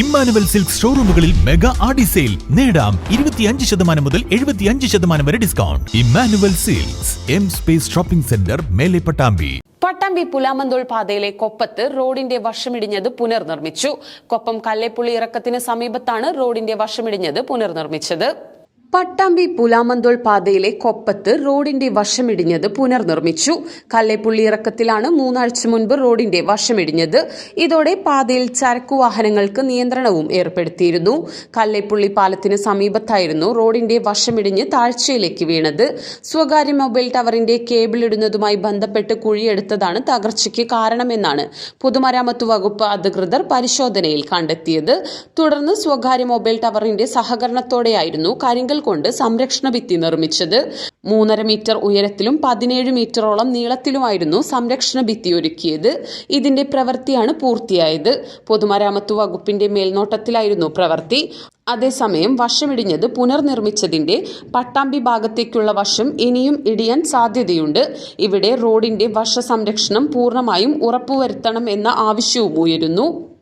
Emmanuel silk ഷോറൂമുകളിൽ mega Aadi sale. നേടാം ഇരുപത്തിയഞ്ച് ശതമാനം മുതൽ എഴുപത്തിയഞ്ച് ശതമാനം വരെ discount. Immanuel silks M space shopping centre മേലെ പട്ടാമ്പി. പട്ടാമ്പി പുലാമന്തോൾ പാതയിലെ കൊപ്പത്ത് റോഡിന്റെ വശമിടിഞ്ഞത് പുനർനിർമ്മിച്ചു. കൊപ്പം കല്ലേപ്പുള്ളി ഇറക്കത്തിന് സമീപത്താണ് റോഡിന്റെ വശമിടിഞ്ഞത് പുനർനിർമ്മിച്ചത്. പട്ടാമ്പി പുലാമന്തോൾ പാതയിലെ കൊപ്പത്ത് റോഡിന്റെ വശമിടിഞ്ഞത് പുനർനിർമ്മിച്ചു. കല്ലേപ്പുള്ളി ഇറക്കത്തിലാണ് മൂന്നാഴ്ച മുൻപ് റോഡിന്റെ വശമിടിഞ്ഞത്. ഇതോടെ പാതയിൽ ചരക്കു വാഹനങ്ങൾക്ക് നിയന്ത്രണവും ഏർപ്പെടുത്തിയിരുന്നു. കല്ലേപ്പുള്ളി പാലത്തിന് സമീപത്തായിരുന്നു റോഡിന്റെ വശമിടിഞ്ഞ് താഴ്ചയിലേക്ക് വീണത്. സ്വകാര്യ മൊബൈൽ ടവറിന്റെ കേബിൾ ഇടുന്നതുമായി ബന്ധപ്പെട്ട് കുഴിയെടുത്തതാണ് തകർച്ചയ്ക്ക് കാരണമെന്നാണ് പൊതുമരാമത്ത് വകുപ്പ് അധികൃതർ പരിശോധനയിൽ കണ്ടെത്തിയത്. തുടർന്ന് സ്വകാര്യ മൊബൈൽ ടവറിന്റെ സഹകരണത്തോടെയായിരുന്നു കരിങ്കൽ കൊണ്ട് സംരക്ഷണ ഭിത്തി നിർമ്മിച്ചത്. മൂന്നര മീറ്റർ ഉയരത്തിലും പതിനേഴ് മീറ്ററോളം നീളത്തിലുമായിരുന്നു സംരക്ഷണ ഭിത്തി ഒരുക്കിയത്. ഇതിന്റെ പ്രവൃത്തിയാണ് പൂർത്തിയായത്. പൊതുമരാമത്ത് വകുപ്പിന്റെ മേൽനോട്ടത്തിലായിരുന്നു പ്രവൃത്തി. അതേസമയം വശമിടിഞ്ഞത് പുനർനിർമ്മിച്ചതിന്റെ പട്ടാമ്പി ഭാഗത്തേക്കുള്ള വശം ഇനിയും ഇടിയാൻ സാധ്യതയുണ്ട്. ഇവിടെ റോഡിന്റെ വശ സംരക്ഷണം പൂർണമായും ഉറപ്പുവരുത്തണം എന്ന ആവശ്യവും ഉയരുന്നു